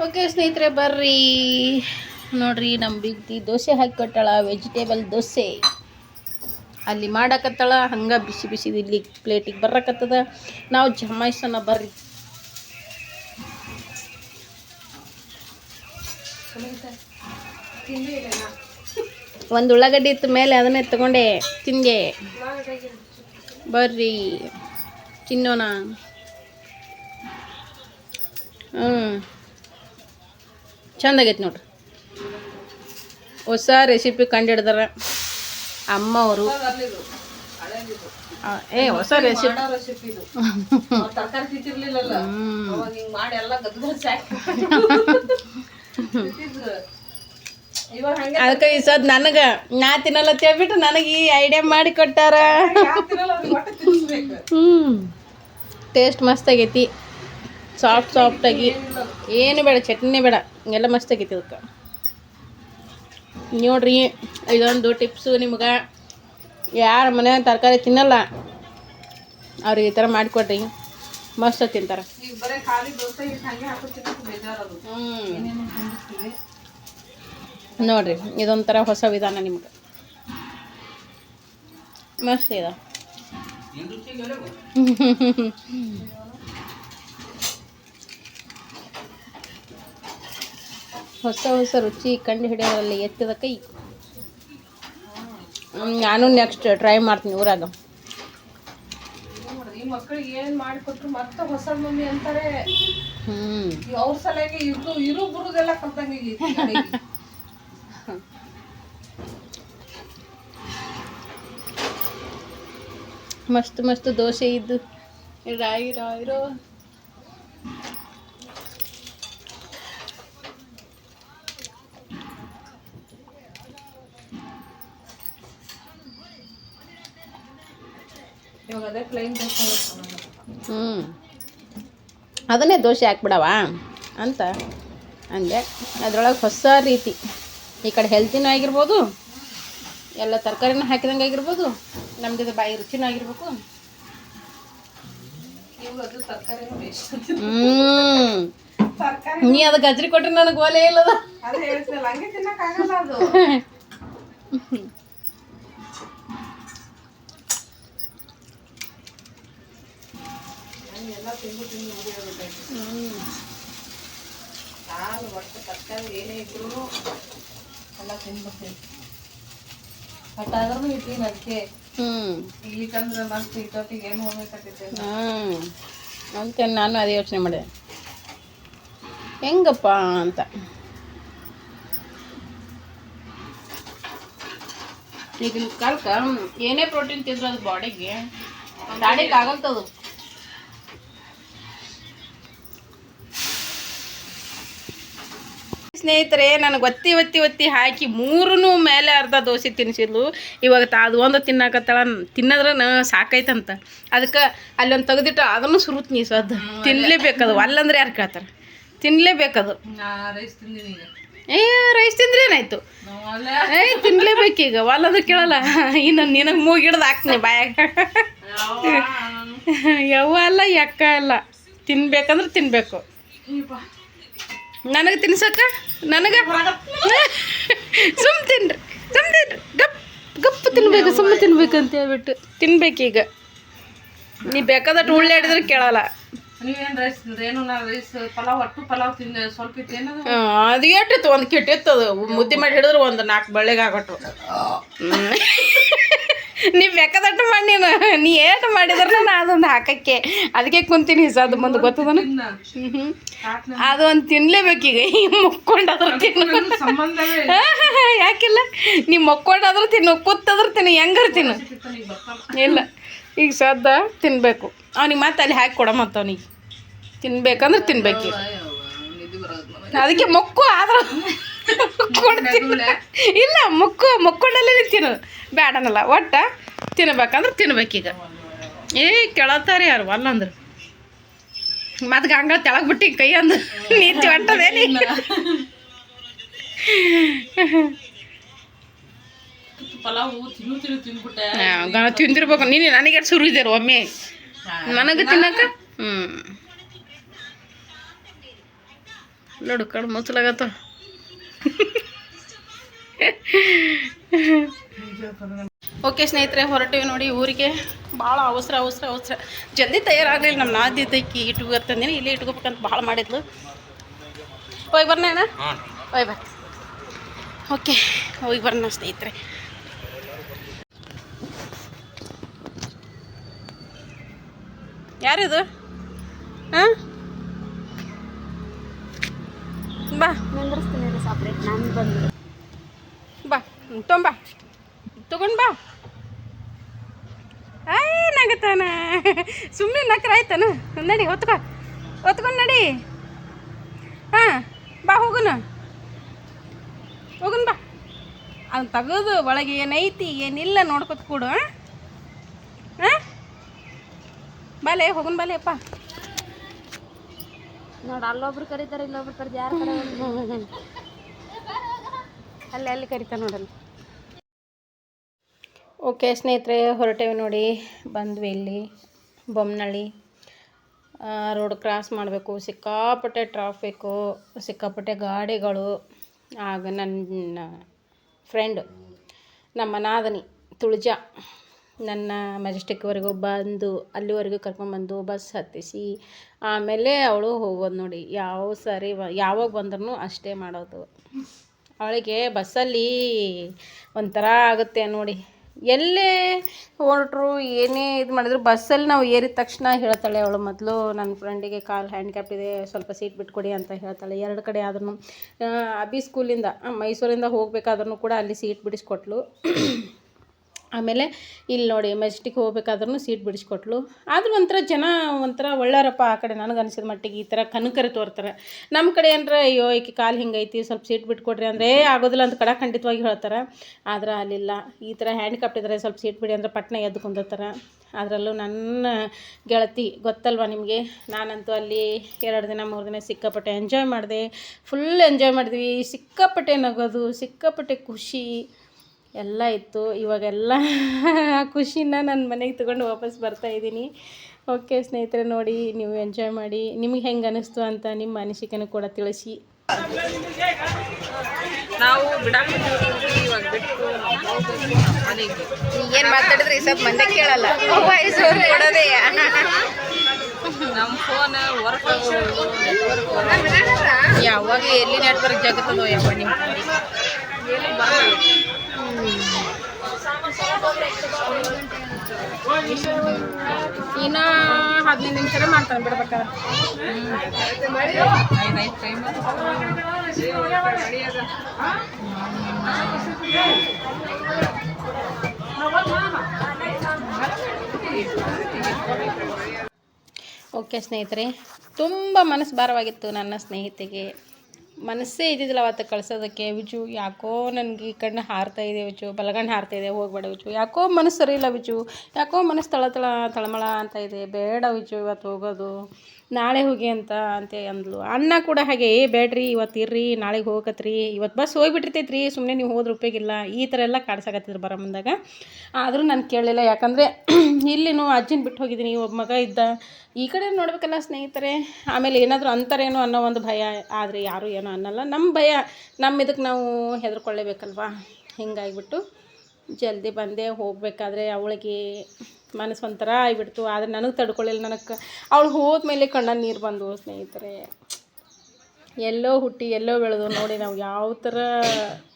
Okay ಸ್ನೇಹಿತರೆ, ಬರ್ರಿ. ನೋಡ್ರಿ ನಮ್ಮ ಬಿಗ್ತಿ ದೋಸೆ ಹಾಕಿ ಕೊಟ್ಟಾಳ ವೆಜಿಟೇಬಲ್ ದೋಸೆ. ಅಲ್ಲಿ ಮಾಡಕತ್ತಾಳ, ಹಂಗೆ ಬಿಸಿ ಬಿಸಿ ಇಲ್ಲಿ ಪ್ಲೇಟಿಗೆ ಬರಕತ್ತದ ನಾವು ಜಮಾಯಿಸೋಣ, ಬರ್ರಿ. ಒಂದು ಉಳ್ಳಾಗಡ್ಡಿ ಇತ್ತು ಮೇಲೆ, ಅದನ್ನೇ ತಗೊಂಡೆ ತಿಂದೆ ಬರ್ರಿ, ತಿನ್ನೋಣ. ಹ್ಞೂ ಚಂದಾಗೈತೆ ನೋಡ್ರಿ. ಹೊಸ ರೆಸಿಪಿ ಕಂಡಿಡ್ದಾರ ಅಮ್ಮ ಅವರು ಏ ಹೊಸ ರೆಸಿಪಿ ಅದಕ್ಕೆ ಈ ಸದ್ ನನಗೆ ನಾ ತಿನ್ನಲ್ಲ ಹೇಳ್ಬಿಟ್ಟು ನನಗೆ ಈ ಐಡಿಯಾ ಮಾಡಿ ಕೊಟ್ಟಾರ. ಹ್ಞೂ ಟೇಸ್ಟ್ ಮಸ್ತ್ ಆಗೈತಿ. ಸಾಫ್ಟ್ ಸಾಫ್ಟಾಗಿ. ಏನು ಬೇಡ ಚಟ್ನಿ ಬೇಡ. ಎಲ್ಲ ಮಸ್ತ್ ಆಗೈತಿ ಅದಕ್ಕೆ ನೋಡ್ರಿ ಇದೊಂದು ಟಿಪ್ಸು ನಿಮ್ಗೆ. ಯಾರ ಮನೆ ತರಕಾರಿ ತಿನ್ನಲ್ಲ ಅವ್ರಿಗೆ ಈ ಥರ ಮಾಡಿಕೊಡ್ರಿ. ಮಸ್ತ್ ತಿಂತಾರೆ. ಹ್ಞೂ ನೋಡ್ರಿ ಇದೊಂಥರ ಹೊಸ ವಿಧಾನ ನಿಮ್ಗೆ. ಮಸ್ತ್ ಇದೆ. ಹೊಸ ಹೊಸ ರುಚಿ ಕಂಡು ಹಿಡಿಯೋದ್ರಲ್ಲಿ ಎತ್ತಿದ ಕೈ. ನಾನು ನೆಕ್ಸ್ಟ್ ಟ್ರೈ ಮಾಡ್ತೀನಿ ಊರಾಗ. ಈ ಮಕ್ಕಳಿಗೆ ಏನ್ ಮಾಡಿಕೊಟ್ರು ಮತ್ತೆ ಹೊಸ ಮಮ್ಮಿ ಅಂತಾರೆ. ಅವ್ರ ಸಲುವಾಗಿ ಇರು ಇರು ಬರುದೆಲ್ಲ ಕಲ್ತಂಗ ಮಸ್ತ್ ಮಸ್ತ್ ದೋಸೆ ಇದ್ದು. ರಾಯಿ ರಾಯಿರೋ ಹ್ಞೂ ಅದನ್ನೇ ದೋಸೆ ಹಾಕ್ಬಿಡವ? ಅಂತ ಅಂದೆ. ಅದರೊಳಗೆ ಹೊಸ ರೀತಿ. ಈ ಕಡೆ ಹೆಲ್ತಿನೂ ಆಗಿರ್ಬೋದು ಎಲ್ಲ ತರಕಾರಿನೂ ಹಾಕಿದಂಗೆ ಆಗಿರ್ಬೋದು ನಮ್ದು ಬಾಯಿ ರುಚಿನೂ ಆಗಿರ್ಬೇಕು. ಹ್ಞೂ ನೀ ಅದು ಗಜ್ರಿ ಕೊಟ್ರೆ ನನಗೆ ಒಲೆ ಇಲ್ಲದ ಅದೇ ಹೇಳ್ತಿಲ್ಲ ಹಂಗೆ ತಿನ್ನಕ್ ಆಗಲ್ಲ ಅದು ಎಲ್ಲ ತಿಂದು ತಿಂದು ಉರಿಯೋಗ್ಬಿಟ್ಟೈತೆ ನಾನು ಒಟ್ಟು ತರಕಾರಿ ಏನೇ ಇದ್ರೂ ಎಲ್ಲ ತಿನ್ಬಿಡ್ತೀನಿ ಹಟ್ಟಾದ್ರೂ ಇಟ್ಟಿನ ಅದಕ್ಕೆ ಇಲ್ಲಿ ಇಲ್ಲಿಕಂದ್ರೆ ಮತ್ತೆ ಇಟ್ಟೊತ್ತಿಗೆ ಏನು ಹೋಗ್ಬೇಕಾಗ್ತೈತೆ ಹ್ಞೂ ಅಂತ ನಾನು ಅದೇ ಯೋಚನೆ ಮಾಡಿದೆ. ಹೆಂಗಪ್ಪ ಅಂತ. ಈಗಿನ ಕಾಲಕ್ಕೆ ಏನೇ ಪ್ರೋಟೀನ್ ತಿಂದ್ರೆ ಅದು ಬಾಡಿಗೆ. ದಾಡಿಗೆ ಆಗಲ್ತದು ಸ್ನೇಹಿತರೆ ನನಗೆ ಒತ್ತಿ ಒತ್ತಿ ಒತ್ತಿ ಹಾಕಿ ಮೂರೂ ಮೇಲೆ ಅರ್ಧ ದೋಸೆ ತಿನ್ನಿಸಿದ್ಲು ಇವಾಗ ತಾ ಅದು ಒಂದು ತಿನ್ನಕತ್ತಾಳ ತಿನ್ನದ್ರೆ ಸಾಕೈತಂತ ಅದಕ್ಕೆ ಅಲ್ಲೊಂದು ತೆಗೆದಿಟ್ಟು ಅದನ್ನು ಸುರುತ್ನಿ ಸದ್ದು ತಿನ್ನಲೇಬೇಕದು ಅಲ್ಲಂದ್ರೆ ಯಾರು ಕೇಳ್ತಾರೆ? ತಿನ್ನಲೇಬೇಕದು ಏ ರೈಸ್ ತಿಂದ್ರೆ ಏನಾಯ್ತು? ಏ ತಿನ್ಲೇಬೇಕೀಗ ಒಲ್ಲಂದ್ರೆ ಕೇಳಲ್ಲ. ಇನ್ನು ನಿನಗೆ ಮೂಗಿಡ್ದು ಹಾಕ್ತೀನಿ ಬಾಯಾಗ. ಯಾವ ಅಲ್ಲ ಯಕ್ಕ ಅಲ್ಲ. ತಿನ್ಬೇಕಂದ್ರೆ ತಿನ್ಬೇಕು. ನನಗೆ ತಿನ್ಸಕ್ಕ? ನನಗೆ? ಸುಮ್ ತಿನ್ರಿ ಸುಮ್ ತಿನ್ರಿ. ಗಪ್ ಗಪ್ ತಿನ್ಬೇಕು ಸುಮ್ ತಿನ್ಬೇಕು ಅಂತ ಹೇಳ್ಬಿಟ್ಟು. ತಿನ್ಬೇಕೀಗ. ನೀ ಬೇಕಾದಟ್ಟು ಉಳ್ಳೆ ಹಿಡಿದ್ರೆ ಕೇಳಲ್ಲ. ನೀವೇನ್ ರೈಸ್ ತಿಂದ್ರೆ? ಏನು ನಾ ರೈಸ್ ಪಲಾವ್ ಒಟ್ಟು ಪಲಾವ್ ತಿಂದೆ ಸ್ವಲ್ಪ ಇತ್ತೇನದು ಆ, ಅದು ಎಟ್ಟಿತ್ತು ಒಂದು ಕೆಟ್ಟಿತ್ತು ಅದು. ಮುದ್ದೆ ಮಾಡಿ ಹಿಡಿದ್ರೆ ಒಂದು ನಾಲ್ಕು ಬಳ್ಳಿಗೆ ಆಗಟ್ಟು ನೀ ಬೇಕಾದಟ್ಟು ಮಾಡಿ ನೀನು? ನೀ ಏನು ಮಾಡಿದ್ರೆ ನಾನು ಅದೊಂದು ಹಾಕಕ್ಕೆ. ಅದಕ್ಕೆ ಕುಂತೀನಿ ಅದು ಮುಂದೆ ಗೊತ್ತದನ? ಹ್ಞೂ. ಅದು. ಒಂದು ತಿನ್ಲೇಬೇಕೀಗ ಈ ಮುಕ್ಕೊಂಡಾದ್ರೂ ತಿನ್ನು. ಯಾಕಿಲ್ಲ? ನೀ ಮಕ್ಕೊಂಡಾದ್ರೂ ತಿನ್ನು ಕೂತಾದ್ರೂ ತಿನ್ನು ಹೆಂಗಾರು ತಿನ್ನು. ಇಲ್ಲ ಈಗ ಈಗ ಸದ್ದ ತಿನ್ನಬೇಕು ಅವ್ನಿಗೆ ಮತ್ತೆ ಅಲ್ಲಿ ಹಾಕಿ ಕೊಡ ಮತ್ತು ಅವನಿಗೆ. ತಿನ್ಬೇಕಂದ್ರೆ ತಿನ್ಬೇಕು ಈಗ. ಅದಕ್ಕೆ ಮೊಕ್ಕು ಆದ್ರೆ ಇಲ್ಲ ಮುಕ್ಕು ಮುಕ್ಕೊಂಡಲ್ಲೇ ತಿನ್ನು. ಬೇಡನಲ್ಲ ಒಟ್ಟ ತಿನ್ಬೇಕಂದ್ರೆ ತಿನ್ಬೇಕೀಗ. ಏ ಕೇಳತ್ತಾರೆ ಯಾರು ಅಲ್ಲಂದ್ರೆ. ಮತ್ತೆ ಗಂಗ ತೆಳಗ್ ಬಿಟ್ಟಿ ಕೈ ಅಂದು ನೀತಿ ಹೊಂಟದೇನಿ ತಿಂದಿರ್ಬೇಕು. ನೀನು ನನಗೆ ಸುರು ಇದ್ದೀರ ಒಮ್ಮೆ? ನನಗೆ ತಿನ್ನಕ ಹ್ಞೂ ನೋಡು ಕಣ್ಣು ಮುಚ್ಚಲಾಗತ್ತ? ಓಕೆ ಸ್ನೇಹಿತರೆ ಹೊರಟಿವಿ ನೋಡಿ ಊರಿಗೆ. ಭಾಳ ಅವಸರ ಅವಸರ ಅವಸರ. ಜಲ್ದಿ ತಯಾರಾಗಲಿಲ್ಲ ನಮ್ಮ ನಾದಿದ್ದಕ್ಕೆ ಇಟ್ಕೊ ತಂದಿನಿ ಇಲ್ಲಿ ಇಟ್ಕೋಬೇಕಂತ ಭಾಳ ಮಾಡಿದ್ಲು. ಹೋಗಿ ಬರ್ನ ಅಣ್ಣ? ಹೋಯ್ ಬರ್ ಓಕೆ ಹೋಗಿ ಬರ್ನ ಸ್ನೇಹಿತರೆ. ಯಾರಿದು? ಹಾಂ? ನಾನು ಬಂದೆ. ಬಾ ತೊಂಬ. ತಗೊಂಡ್ ಬಾ. ಏನಾಗತ್ತಾನ ಸುಮ್ಮನೆ ನಕ್ರ ಆಯ್ತಾನ? ನಡಿ ಹೊತ್ಕೊ. ಹೊತ್ಕೊಂಡು ನಡಿ. ಹಾಂ ಬಾ ಹೋಗುನ. ಹೋಗುನ್ ಬಾ. ಅದನ್ನ ತಗದು ಒಳಗೆ ಏನೈತಿ ಏನಿಲ್ಲ ನೋಡ್ಕೊತ ಕೂಡು ಹಾಂ ಬಾಲೆ ಹೋಗುನ್ ಬಾಲೆ ಅಪ್ಪ. ನೋಡಿ ಅಲ್ಲೊಬ್ರು ಕರೀತಾರೆ ಇಲ್ಲೊಬ್ರು ಕರೀತಾರೆ ಯಾರು ಅಲ್ಲಿ ಅಲ್ಲಿ ಕರಿತಾ ನೋಡಲ್ಲ ಓಕೆ, ಸ್ನೇಹಿತರೆ, ಹೊರಟೇವಿ ನೋಡಿ. ಬಂದ್ವಿ ಇಲ್ಲಿ ಬೊಮ್ಮನಳ್ಳಿ ರೋಡ್ ಕ್ರಾಸ್ ಮಾಡಬೇಕು. ಸಿಕ್ಕಾಪಟ್ಟೆ ಟ್ರಾಫಿಕ್ಕು ಸಿಕ್ಕಾಪಟ್ಟೆ ಗಾಡಿಗಳು. ಆಗ ನನ್ನ ಫ್ರೆಂಡ್ ನಮ್ಮ ನಾದನಿ ತುಳಜಾ, ನನ್ನ ಮೆಜೆಸ್ಟಿಕ್ವರೆಗೂ ಬಂದು, ಅಲ್ಲಿವರೆಗೂ ಕರ್ಕೊಂಬಂದು ಬಸ್ ಹತ್ತಿಸಿ, ಆಮೇಲೆ ಅವಳು ಹೋಗೋದು ನೋಡಿ. ಯಾವ ಸರಿ ಯಾವಾಗ ಬಂದ್ರೂ ಅಷ್ಟೇ ಮಾಡೋದು. ಅವಳಿಗೆ ಬಸ್ಸಲ್ಲಿ ಒಂಥರ ಆಗುತ್ತೆ ನೋಡಿ. ಎಲ್ಲೇ ಹೊರಟ್ರು ಏನೇ ಇದು ಮಾಡಿದ್ರು ಬಸ್ಸಲ್ಲಿ ನಾವು ಏರಿದ ತಕ್ಷಣ ಹೇಳ್ತಾಳೆ ಅವಳು ಮೊದಲು, ನನ್ನ ಫ್ರೆಂಡಿಗೆ ಕಾಲು ಹ್ಯಾಂಡಿಕ್ಯಾಪ್ ಇದೆ, ಸ್ವಲ್ಪ ಸೀಟ್ ಬಿಟ್ಕೊಡಿ ಅಂತ ಹೇಳ್ತಾಳೆ. ಎರಡು ಕಡೆ ಆದ್ರೂ ಅಬಿ ಸ್ಕೂಲಿಂದ ಮೈಸೂರಿಂದ ಹೋಗಬೇಕಾದ್ರೂ ಕೂಡ ಅಲ್ಲಿ ಸೀಟ್ ಬಿಡಿಸ್ಕೊಟ್ಲು. ಆಮೇಲೆ ಇಲ್ಲಿ ನೋಡಿ ಮೆಜೆಸ್ಟಿಕ್ ಹೋಗ್ಬೇಕಾದ್ರೂ ಸೀಟ್ ಬಿಡಿಸ್ಕೊಟ್ಲು. ಆದರೂ ಒಂಥರ ಜನ ಒಂಥರ ಒಳ್ಳೆಯರಪ್ಪ ಆ ಕಡೆ ನನಗೆ ಅನಿಸಿದ ಮಟ್ಟಿಗೆ ಈ ಥರ ಕನಕರಿ ತೋರ್ತಾರೆ. ನಮ್ಮ ಕಡೆ ಏನರ ಅಯ್ಯೋ, ಈಕೆ ಕಾಲು ಹಿಂಗೈತಿ, ಸ್ವಲ್ಪ ಸೀಟ್ ಬಿಟ್ಕೊಡ್ರಿ ಅಂದರೆ ಆಗೋದಿಲ್ಲ ಅಂತ ಕಡೆ ಖಂಡಿತವಾಗಿ ಹೇಳ್ತಾರೆ. ಆದ್ರೆ ಅಲ್ಲಿಲ್ಲ. ಈ ಥರ ಹ್ಯಾಂಡಿಕ್ಯಾಪ್ಟ್ ಇದ್ದಾರೆ ಸ್ವಲ್ಪ ಸೀಟ್ ಬಿಡಿ ಅಂದ್ರೆ ಪಟ್ನ ಎದ್ದು ಕುಂದತ್ತಾರೆ ಅದರಲ್ಲೂ ನನ್ನ ಗೆಳತಿ ಗೊತ್ತಲ್ವ ನಿಮಗೆ? ನಾನಂತೂ ಅಲ್ಲಿ ಎರಡು ದಿನ, ಮೂರು ದಿನ ಸಿಕ್ಕಾಪಟ್ಟೆ ಎಂಜಾಯ್ ಮಾಡಿದೆ. ಫುಲ್ ಎಂಜಾಯ್ ಮಾಡಿದ್ವಿ. ಸಿಕ್ಕಾಪಟ್ಟೆ ನಗೋದು, ಸಿಕ್ಕಾಪಟ್ಟೆ ಖುಷಿ. ಎಲ್ಲ ಇತ್ತು. ಇವಾಗೆಲ್ಲ ಆ ಖುಷಿನ ನನ್ನ ಮನೆಗೆ ತಗೊಂಡು ವಾಪಸ್ ಬರ್ತಾ ಇದ್ದೀನಿ. ಓಕೆ ಸ್ನೇಹಿತರೆ ನೋಡಿ ನೀವು ಎಂಜಾಯ್ ಮಾಡಿ. ನಿಮಗೆ ಹೆಂಗೆ ಅನ್ನಿಸ್ತು ಅಂತ ನಿಮ್ಮ ಅನಿಸಿಕೆನೂ ಕೂಡ ತಿಳಿಸಿ. ನಾವು ಬಿಡಾಕ್ ಇವಾಗ ಬಿಟ್ಟು ಮನೆಗೆ. ಏನು ಮಾತಾಡಿದ್ರೆ? ಈ ಸ್ವಲ್ಪ ಮಂದೆ ಕೇಳಲ್ಲ. ಕೊಡೋದೇ. ನಮ್ಮ ಫೋನ್ ವರ್ಕ್ ಯಾವಾಗ ಎಲ್ಲಿ ನೆಟ್ವರ್ಕ್ ಜಗತ್ತದೋ ಯಪ್ಪ ನಿಮ್ಮ ಎಲ್ಲಿ ಬರಲ್ಲ. ಇನ್ನು ಹದಿನೈದು ನಿಮಿಷ ಮಾಡ್ತಾನೆ ಬಿಡ್ಬೇಕಾದ್ರೆ ಓಕೆ ಸ್ನೇಹಿತರೆ ತುಂಬ ಮನಸ್ಸು ಭಾರವಾಗಿತ್ತು ನನ್ನ ಸ್ನೇಹಿತೆಗೆ. ಮನಸ್ಸೇ ಇದ್ದಿದ್ದಿಲ್ಲ ಅವತ್ತು ಕಳ್ಸೋದಕ್ಕೆ, ವಿಚು ಯಾಕೋ ನನಗೆ ಈ ಕಣ್ಣು ಹಾರ್ತಾ ಇದೆ ವಿಚು, ಬಲಗಣ್ಣು ಹಾರ್ತಾ ಇದೆ, ಹೋಗ್ಬೇಡ ವಿಚು, ಯಾಕೋ ಮನಸ್ಸು ಸರಿ ಇಲ್ಲ ವಿಚು, ಯಾಕೋ ಮನಸ್ಸು ತಳ ತಳ ತಳಮಳ ಅಂತ ಇದೆ, ಬೇಡ ವಿಚು ಇವತ್ತು ಹೋಗೋದು. ನಾಳೆ ಹೋಗಿ ಅಂತ ಅಂತ ಅಂದ್ಲು. ಅಣ್ಣ ಕೂಡ ಹಾಗೆ, ಏ, ಬೇಡ್ರಿ, ಇವತ್ತು ಇರ್ರಿ, ನಾಳೆಗೆ ಹೋಗಕತ್ರಿ. ಇವತ್ತು ಬಸ್ ಹೋಗ್ಬಿಟ್ಟಿರ್ತೈತೆ ರೀ ಸುಮ್ಮನೆ ನೀವು ಹೋದ್ರೆ ಉಪಯೋಗಿಲ್ಲ ಈ ಥರ ಎಲ್ಲ ಕಾಡ್ಸಕತ್ತಿದ್ರು ಬರೋ ಮುಂದಾಗ. ಆದರೂ ನಾನು ಕೇಳಲಿಲ್ಲ. ಯಾಕಂದರೆ ಇಲ್ಲಿನೂ ಅಜ್ಜಿನ ಬಿಟ್ಟು ಹೋಗಿದ್ದೀನಿ ಒಬ್ಬ ಮಗ ಇದ್ದ. ಈ ಕಡೆ ನೋಡ್ಬೇಕಲ್ಲ ಸ್ನೇಹಿತರೆ, ಆಮೇಲೆ ಏನಾದರೂ ಅಂತಾರೇನು ಅನ್ನೋ ಒಂದು ಭಯ. ಆದರೆ ಯಾರೂ ಏನೋ ಅನ್ನಲ್ಲ. ನಮ್ಮ ಭಯ ನಮ್ಮ ಇದಕ್ಕೆ ನಾವು ಹೆದರ್ಕೊಳ್ಳೇಬೇಕಲ್ವಾ? ಹಿಂಗಾಗಿಬಿಟ್ಟು ಜಲ್ದಿ ಬಂದೆ, ಹೋಗಬೇಕಾದ್ರೆ ಅವಳಿಗೆ ಮನಸ್ಸು ಒಂಥರ ಆಗಿಬಿಡ್ತು. ಆದರೆ ನನಗೆ ತಡ್ಕೊಳ್ಳಿಲ್ಲ ನನಗೆ. ಅವಳು ಹೋದ್ಮೇಲೆ ಕಣ್ಣ ನೀರು ಬಂದು, ಸ್ನೇಹಿತರೆ. ಎಲ್ಲೋ ಹುಟ್ಟಿ, ಎಲ್ಲೋ ಬೆಳೆದು, ನೋಡಿ ನಾವು ಯಾವ ಥರ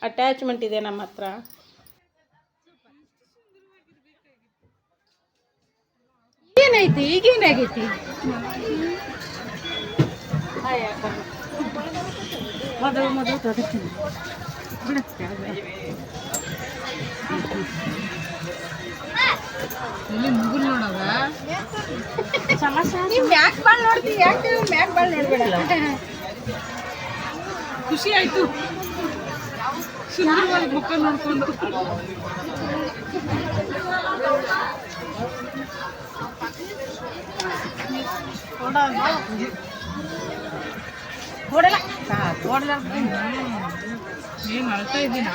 ಅಟ್ಯಾಚ್ಮೆಂಟ್ ಇದೆ ನಮ್ಮ ಹತ್ರ. ಏನೈತಿ ಈಗೇನಾಗೈತಿ ಮೊದಲು ಮೊದಲು ತೊಡಗ್ತೀನಿ. ಇಲ್ಲಿ ಮುಗಿಲ್ ನೋಡವ ನೀವು ಮ್ಯಾಕ್ ಬಾಳ್ ನೋಡ್ತೀವಿ ಯಾಕೆ ಮ್ಯಾಕ್ ಬಾಳ್ ನೋಡ್ಬೇಡ? ಖುಷಿ ಆಯ್ತು. ಸುಂದರವಾಗಿ ಮುಖ ನೋಡ್ಕೊಂಡು. ಏನು ಅಳ್ತಾ ಇದ್ದೀನಾ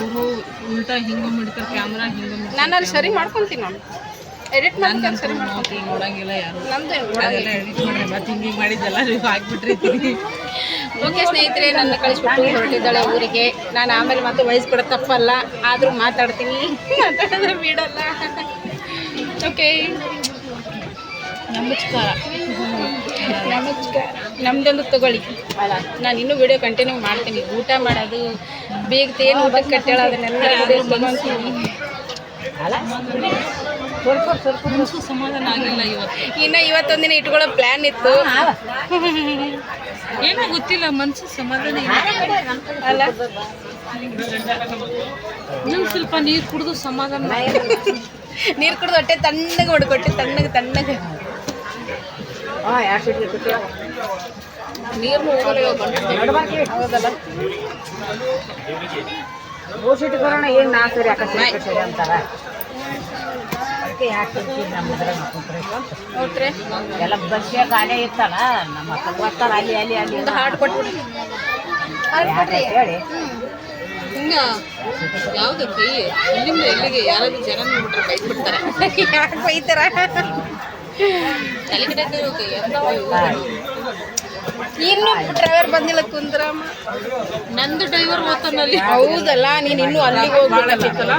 ಅವರು ಉಲ್ಟಾ ಹಿಂಗ ಮಾಡ್ತಾರೆ ಕ್ಯಾಮ್ರಾ ಹಿಂಗ ನಾನು ಅಲ್ಲಿ ಸರಿ ಮಾಡ್ಕೊತೀನಿ ನಾನು. ಎಡಿಟ್ ಮಾಡ್ಕೊಂಡು ಸರಿ ಮಾಡ್ತಾರೆ ನೋಡಂಗಿಲ್ಲ ಯಾರು. ನಮ್ದು ನೋಡಂಗಿಲ್ಲ ಎಡಿಟ್ ಮಾಡಿ ಮತ್ತೆ ಹಿಂಗೆ ಹಿಂಗೆ ಮಾಡಿದ್ದೆಲ್ಲ ನೀವು ಹಾಕ್ಬಿಟ್ರಿ. ಓಕೆ ಸ್ನೇಹಿತರೆ ನನ್ನ ಕಳಿಸ್ಬಿಟ್ಟು ಹೊರಟಿದ್ದಾಳೆ ಊರಿಗೆ. ನಾನು ಆಮೇಲೆ ಮತ್ತೆ ವಯಸ್ಸು ತಪ್ಪಲ್ಲ ಆದರೂ ಮಾತಾಡ್ತೀನಿ. ಮಾತಾಡಿದ್ರೆ ಬಿಡಲ್ಲ. ಓಕೆ ನಮಸ್ಕಾರ. ನಮಸ್ಕಾರ. ನಮ್ದೊಂದು ತಗೊಳ್ಳಿ. ಅಲ್ಲ ನಾನು ಇನ್ನೂ ವಿಡಿಯೋ ಕಂಟಿನ್ಯೂ ಮಾಡ್ತೀನಿ. ಊಟ ಮಾಡೋದು ಬೇಗ ತೇನು ಊಟಕ್ಕೆ ಕಟ್ಟೇಳ ಅದನ್ನೆಲ್ಲ ತಗೊಂತೀನಿ. ಸಮಾಧಾನ ಆಗಿಲ್ಲ ಇವತ್ತು. ಇನ್ನು ಇವತ್ತೊಂದಿನ ಇಟ್ಕೊಳ್ಳೋ ಪ್ಲ್ಯಾನ್ ಇತ್ತು. ಏನೋ ಗೊತ್ತಿಲ್ಲ ಮನಸ್ಸು ಸಮಾಧಾನ ಇಲ್ಲ. ಅಲ್ಲ? ನೀವು ಸ್ವಲ್ಪ ನೀರು ಕುಡಿದು ಸಮಾಧಾನ ನೀರು ಕುಡಿದು ಹೊಟ್ಟೆ ತಣ್ಣಗೆ ಹೊಡ್ಕೊಟ್ಟೆ ತಣ್ಣಗೆ ತಣ್ಣಗೆ. ನೀರು ಬರೋಣ ಏನು ನಾ ಸರಿ ಕಡೆ ಸರಿ ಅಂತಾರ? ಅದಕ್ಕೆ ಯಾಕೆ ನಮ್ಮ ಹತ್ರ. ನೋಡ್ರಿ ಎಲ್ಲ ಬಸ್ಸಿಯ ಗಾಡಿ ಇತ್ತಲ್ಲ ನಮ್ಮ ಅಕ್ಕ ಬರ್ತಾರ ಅಲ್ಲಿ ಅಲ್ಲಿ ಅಲ್ಲಿ ಹಾಡು ಕೊಟ್ಟು ಹೇಳಿ? ಹಿಂಗ ಯಾವ್ದು ಕೈ ಇಲ್ಲಿಂದ ಎಲ್ಲಿಗೆ ಯಾರಾದ್ರೂ ಜನ ನೋಡ್ಬಿಟ್ರೆ ಕೈ ಬಿಡ್ತಾರೆ. ಯಾಕೆ ಬೈತಾರ? ಇನ್ನು ಡ್ರೈವರ್ ಬಂದಿಲ್ಲ ಕುಂದ್ರಮ್ಮ. ನಂದು ಡ್ರೈವರ್ ಓದ್ತಾನಲ್ಲಿ ಹೌದಲ್ಲ ನೀನು ಇನ್ನೂ ಅಲ್ಲಿಗೆ ಹೋಗ್ಬೇಕಲ್ಲ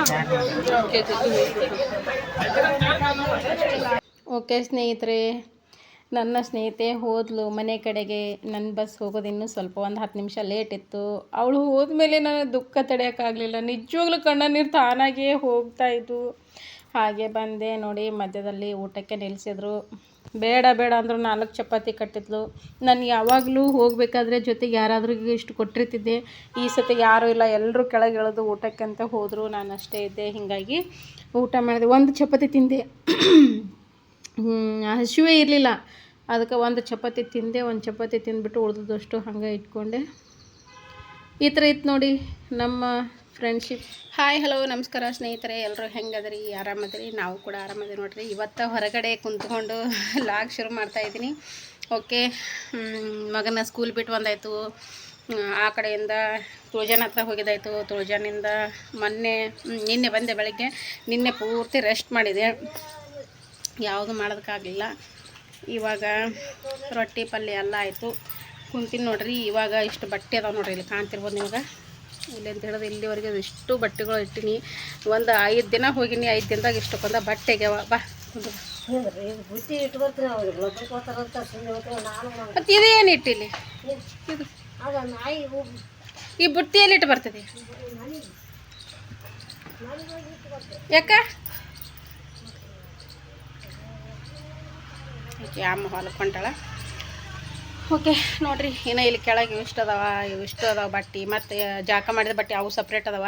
ಓಕೆ ಸ್ನೇಹಿತರೆ ನನ್ನ ಸ್ನೇಹಿತೆ ಹೋದ್ಲು ಮನೆ ಕಡೆಗೆ. ನನ್ನ ಬಸ್ ಹೋಗೋದು ಇನ್ನೂ ಸ್ವಲ್ಪ ಒಂದು ಹತ್ತು ನಿಮಿಷ ಲೇಟ್ ಇತ್ತು. ಅವಳು ಹೋದ್ಮೇಲೆ ನನಗೆ ದುಃಖ ತಡೆಯೋಕ್ಕಾಗಲಿಲ್ಲ ನಿಜವಾಗ್ಲೂ ಕಣ್ಣ ನೀರು ತಾನಾಗಿಯೇ ಹೋಗ್ತಾ ಇದ್ವು. ಹಾಗೆ ಬಂದೆ ನೋಡಿ ಮಧ್ಯದಲ್ಲಿ ಊಟಕ್ಕೆ ನಿಲ್ಲಿಸಿದ್ರು ಬೇಡ ಬೇಡ ಅಂದರು ನಾಲ್ಕು ಚಪಾತಿ ಕಟ್ಟಿದ್ಲು. ನಾನು ಯಾವಾಗಲೂ ಹೋಗಬೇಕಾದ್ರೆ ಜೊತೆಗೆ ಯಾರಾದ್ರೂ ಇಷ್ಟು ಕೊಟ್ಟಿರ್ತಿದ್ದೆ. ಈ ಸತಿ ಯಾರೂ ಇಲ್ಲ ಎಲ್ಲರೂ ಕೆಳಗೆ ಇಳಿದು ಊಟಕ್ಕೆ ಅಂತ ಹೋದರು. ನಾನು ಅಷ್ಟೇ ಇದ್ದೆ. ಹೀಗಾಗಿ ಊಟ ಮಾಡಿದೆ. ಒಂದು ಚಪಾತಿ ತಿಂದೆ. ಹಸಿವೆ ಇರಲಿಲ್ಲ. ಅದಕ್ಕೆ ಒಂದು ಚಪಾತಿ ತಿಂದೆ. ಒಂದು ಚಪಾತಿ ತಿಂದ್ಬಿಟ್ಟು ಉಳಿದಷ್ಟು ಹಂಗೆ ಇಟ್ಕೊಂಡೆ. ಈ ಥರ ಇತ್ತು ನೋಡಿ ನಮ್ಮ ಫ್ರೆಂಡ್ಶಿಪ್ ಹಾಯ್ ಹಲೋ ನಮಸ್ಕಾರ ಸ್ನೇಹಿತರೆ ಎಲ್ಲರೂ ಹೆಂಗದ್ರಿ? ಆರಾಮದ್ರಿ? ನಾವು ಕೂಡ ಆರಾಮದ್ರಿ ನೋಡ್ರಿ. ಇವತ್ತು ಹೊರಗಡೆ ಕುಂತ್ಕೊಂಡು ಲಾಗ್ ಶುರು ಮಾಡ್ತಾ ಇದ್ದೀನಿ. ಓಕೆ ಮಗನ ಸ್ಕೂಲ್ ಬಿಟ್ಟು ಬಂದಾಯಿತು. ಆ ಕಡೆಯಿಂದ ತುಳಜಾನ ಹತ್ರ ಹೋಗಿದ್ದಾಯಿತು. ತುಳಜಾನಿಂದ ಮೊನ್ನೆ ನಿನ್ನೆ ಬಂದೆ ಬೆಳಗ್ಗೆ. ನಿನ್ನೆ ಪೂರ್ತಿ ರೆಸ್ಟ್ ಮಾಡಿದೆ. ಯಾವುದು ಮಾಡೋದಕ್ಕಾಗಲಿಲ್ಲ. ಇವಾಗ ರೊಟ್ಟಿ ಪಲ್ಯ ಎಲ್ಲ ಆಯಿತು. ಕುಂತೀನಿ ನೋಡ್ರಿ, ಇವಾಗ ಇಷ್ಟು ಬಟ್ಟೆ ಅದಾವೆ ನೋಡ್ರಿ, ಇಲ್ಲಿ ಕಾಣ್ತಿರ್ಬೋದು ನಿಮ್ಗೆ. ಇಲ್ಲಿ ಅಂತ ಹೇಳಿದ್ರೆ ಇಲ್ಲಿವರೆಗೆ ಇಷ್ಟು ಬಟ್ಟೆಗಳು ಇಟ್ಟಿನಿ. ಒಂದು ಐದು ದಿನ ಹೋಗಿನಿ ಐದು ದಿನದಾಗ ಇಷ್ಟಕ್ಕೊಂದ ಬಟ್ಟೆ ಆಗ್ಯಾವ. ಬಾ. ಮತ್ತು ಇದೇನು ಇಟ್ಟಿಲ್ಲಿ ಇದು ಈ ಬುಟ್ಟಿಯಲ್ಲಿ ಇಟ್ಟು ಬರ್ತದೆ? ಯಾಕ? ಯಾಮ ಅಮ್ಮ ಹೊಲಕ್ಕೆ ಹೊಂಟಾಳ ಓಕೆ, ನೋಡ್ರಿ, ಇನ್ನು ಇಲ್ಲಿ ಕೆಳಗೆ ಇವಿಷ್ಟು ಅದಾವ ಇವಿಷ್ಟು ಅದಾವ ಬಟ್ಟೆ, ಮತ್ತು ಜಾಕ ಮಾಡಿದ ಬಟ್ಟೆ ಅವು ಸಪ್ರೇಟ್ ಅದಾವ.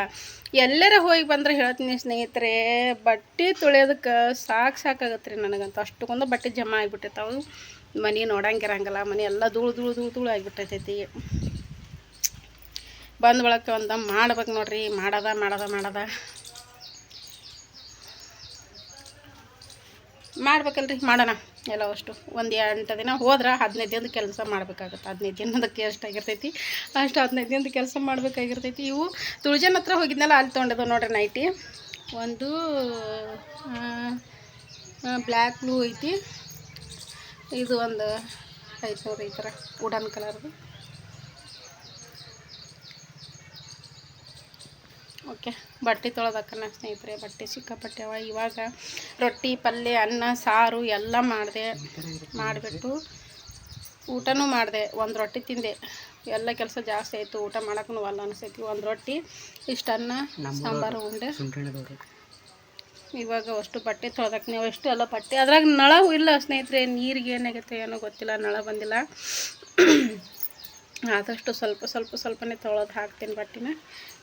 ಎಲ್ಲರ ಹೋಗಿ ಬಂದ್ರೆ ಹೇಳ್ತೀನಿ ಸ್ನೇಹಿತರೆ, ಬಟ್ಟೆ ತೊಳೆಯೋದಕ್ಕೆ ಸಾಕು ಸಾಕಾಗತ್ತೆ ರೀ ನನಗಂತೂ. ಅಷ್ಟಕ್ಕೊಂದು ಬಟ್ಟೆ ಜಮಾ ಆಗಿಬಿಟ್ಟಿರ್ತಾವೆ ಮನೆ ನೋಡಂಗಿರಂಗಿಲ್ಲ, ಮನೆ ಎಲ್ಲ ಧೂಳು ಧೂಳು ಧೂಳು ಧೂಳು ಆಗಿಬಿಟ್ಟೈತೈತಿ. ಬಂದ ಬಳಕ ಒಂದು ಮಾಡ್ಬೇಕು ನೋಡ್ರಿ, ಮಾಡದ ಮಾಡದ ಮಾಡದ. ಮಾಡ್ಬೇಕಲ್ರಿ, ಮಾಡೋಣ. ಎಲ್ಲ ಅಷ್ಟು. ಒಂದು ಎಂಟು ದಿನ ಹೋದ್ರೆ ಹದಿನೈದು ದಿನದ ಕೆಲಸ ಮಾಡಬೇಕಾಗುತ್ತೆ. ಹದಿನೈದು ದಿನದಕ್ಕೆ ಎಷ್ಟಾಗಿರ್ತೈತಿ ಅಷ್ಟು ಹದಿನೈದು ದಿನದ ಕೆಲಸ ಮಾಡಬೇಕಾಗಿರ್ತೈತಿ. ಇವು ತುಳಜನ ಹತ್ರ ಹೋಗಿದ್ನಲ್ಲ, ಅಲ್ಲಿ ತೊಗೊಂಡದ ನೋಡ್ರಿ ನೈಟಿ ಒಂದು ಬ್ಲ್ಯಾಕ್ ಬ್ಲೂ ಐತಿ. ಇದು ಒಂದು ಐದು ಸಾವಿರ ಈ ಥರ ವುಡನ್ ಕಲರ್ದು ಓಕೆ. ಬಟ್ಟೆ ತೊಳೆದಕ್ಕನ ಸ್ನೇಹಿತರೆ ಬಟ್ಟೆ ಸಿಕ್ಕಾಪಟ್ಟೆ ಅವ. ಇವಾಗ ರೊಟ್ಟಿ ಪಲ್ಯ ಅನ್ನ ಸಾರು ಎಲ್ಲ ಮಾಡಿದೆ ಮಾಡಿಬಿಟ್ಟು ಊಟನೂ ಮಾಡಿದೆ. ಒಂದು ರೊಟ್ಟಿ ತಿಂದೆ. ಎಲ್ಲ ಕೆಲಸ ಜಾಸ್ತಿ ಆಯಿತು. ಊಟ ಮಾಡೋಕ್ಕೂ ಅಲ್ಲ ಅನಿಸೈತಿ. ಒಂದು ರೊಟ್ಟಿ ಇಷ್ಟು ಅನ್ನ ಸಾಂಬಾರು ಉಂಡೆ. ಇವಾಗ ಅಷ್ಟು ಬಟ್ಟೆ ತೊಳೆದಕ್ಕೆ ನೀವು ಎಷ್ಟು ಎಲ್ಲ ಬಟ್ಟೆ ಅದ್ರಾಗ ನಳ ಇಲ್ಲ ಸ್ನೇಹಿತರೆ. ನೀರಿಗೆ ಏನಾಗುತ್ತೆ ಏನೋ ಗೊತ್ತಿಲ್ಲ. ನಳ ಬಂದಿಲ್ಲ. ಆದಷ್ಟು ಸ್ವಲ್ಪ ಸ್ವಲ್ಪ ಸ್ವಲ್ಪನೇ ತೊಳೆದು ಹಾಕ್ತೀನಿ ಬಟ್ಟೆನ.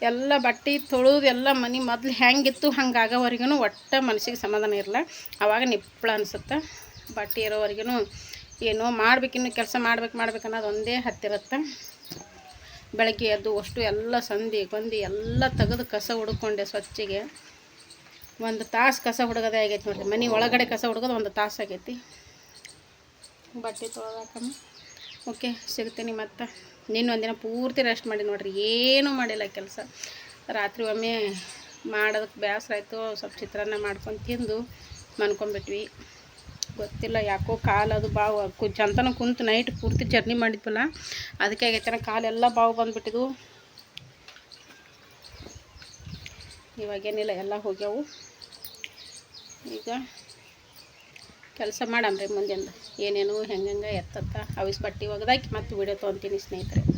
ಎಲ್ಲ ಬಟ್ಟೆ ತೊಳೆದು ಎಲ್ಲ ಮನೆ ಮೊದಲು ಹೆಂಗಿತ್ತು ಹಂಗಾಗೋವರೆಗೂ ಒಟ್ಟು ಮನಸ್ಸಿಗೆ ಸಮಾಧಾನ ಇರಲ್ಲ. ಆವಾಗ ನಿಪ್ಪಳ ಅನಿಸುತ್ತೆ. ಬಟ್ಟೆ ಇರೋವರೆಗೂ ಏನೋ ಮಾಡ್ಬೇಕಿನ್ನು ಕೆಲಸ ಮಾಡ್ಬೇಕು ಮಾಡ್ಬೇಕು ಅನ್ನೋದು ಒಂದೇ ಹತ್ತಿರತ್ತೆ. ಬೆಳಗ್ಗೆ ಎದ್ದು ಅಷ್ಟು ಎಲ್ಲ ಸಂಧಿ ಗೊಂದಿ ಎಲ್ಲ ತೆಗೆದು ಕಸ ಹುಡ್ಕೊಂಡೆ ಸ್ವಚ್ಛಗೆ. ಒಂದು ತಾಸು ಕಸ ಹುಡುಗೋದೇ ಆಗೈತೆ ನೋಡಿರಿ. ಮನೆ ಒಳಗಡೆ ಕಸ ಹುಡುಗೋದು ಒಂದು ತಾಸು ಆಗೈತಿ. ಬಟ್ಟೆ ತೊಳೆದಾಕಮ್ಮ ಓಕೆ ಸಿಗ್ತೀನಿ ಮತ್ತು ನಿನ್ನೊಂದಿನ ಪೂರ್ತಿ ರೆಸ್ಟ್ ಮಾಡಿ ನೋಡ್ರಿ, ಏನೂ ಮಾಡಿಲ್ಲ ಕೆಲಸ. ರಾತ್ರಿ ಒಮ್ಮೆ ಮಾಡೋದಕ್ಕೆ ಬೇಸರ ಆಯಿತು, ಸ್ವಲ್ಪ ಚಿತ್ರಾನ್ನ ಮಾಡ್ಕೊಂಡು ತಿಂದು ಮನ್ಕೊಂಬಿಟ್ವಿ ಗೊತ್ತಿಲ್ಲ, ಯಾಕೋ ಕಾಲು ಅದು ಬಾವು, ಕು ಚಂತನ ಕುಂತು ನೈಟ್ ಪೂರ್ತಿ ಜರ್ನಿ ಮಾಡಿದ್ವಲ್ಲ, ಅದಕ್ಕೆ ಆಗೈತೆ ಕಾಲೆಲ್ಲ ಬಾವು ಬಂದುಬಿಟ್ಟಿದ್ವು. ಇವಾಗೇನಿಲ್ಲ ಎಲ್ಲ ಹೋಗ್ಯಾವು. ಈಗ ಕೆಲಸ ಮಾಡಮ್ರಿ ಮುಂದಿಂದ ಏನೇನು ಹೆಂಗೆ ಎತ್ತತ್ತ ಅವಿಸ್ ಬಟ್ಟೆ ಒಗ್ದಾಕಿ ಮತ್ತೆ ವಿಡಿಯೋ ತೊಗೊತೀನಿ ಸ್ನೇಹಿತರೆ.